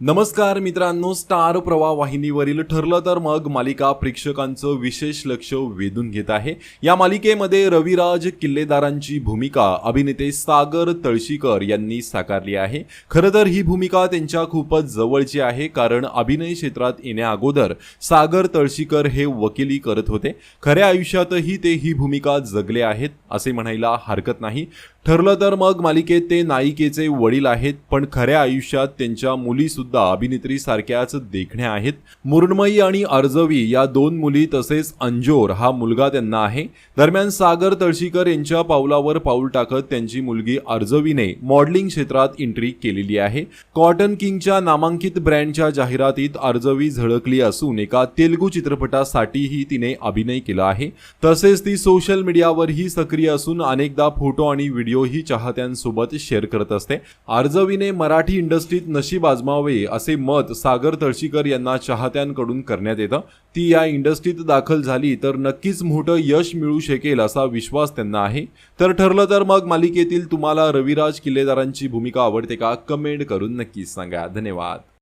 नमस्कार मित्रांनो स्टार प्रवाह वाहिनीवरील ठरलं तर मग मालिका प्रेक्षकांचं विशेष लक्ष वेधून घेत आहे. या मालिकेमध्ये रविराज किल्लेदारांची भूमिका अभिनेते सागर तळशीकर यांनी साकारली आहे. खरं तर ही भूमिका त्यांच्या खूपच जवळची आहे कारण अभिनय क्षेत्रात येण्याअगोदर सागर तळशीकर हे वकिली करत होते. खऱ्या आयुष्यातही ते ही भूमिका जगले आहेत असे म्हणायला हरकत नाही. ठरलं तर मग मालिकेत ते नायिकेचे वडील आहेत पण खऱ्या आयुष्यात त्यांच्या मुली सुद्धा अभिनेत्री सारख्याच देखण्या आहेत. मुर्णमयी आणि अर्जवी या दोन मुली तसेच अंजोर हा मुलगा त्यांना आहे. दरम्यान सागर तळशीकर यांच्या पावलावर पाऊल टाकत त्यांची मुलगी अर्जवीने मॉडेलिंग क्षेत्रात एंट्री केलेली आहे. कॉटन किंगच्या नामांकित ब्रँडच्या जाहिरातीत अर्जवी झळकली असून एका तेलुगू चित्रपटासाठीही तिने अभिनय केला आहे. तसेच ती सोशल मीडियावरही सक्रिय असून अनेकदा फोटो आणि व्हिडिओ व्हिडिओही चाहत्यांसोबत शेअर करत असते. आर्जवीने मराठी इंडस्ट्रीत नशीब आजमावे असे मत सागर तळशीकर यांना चाहत्यांकडून करण्यात येतं. ती या इंडस्ट्रीत दाखल झाली तर नक्कीच मोठं यश मिळू शकेल असा विश्वास त्यांना आहे. तर ठरलं तर मग मालिकेतील तुम्हाला रविराज किल्लेदारांची भूमिका आवडते का? कमेंट करून नक्कीच सांगा. धन्यवाद.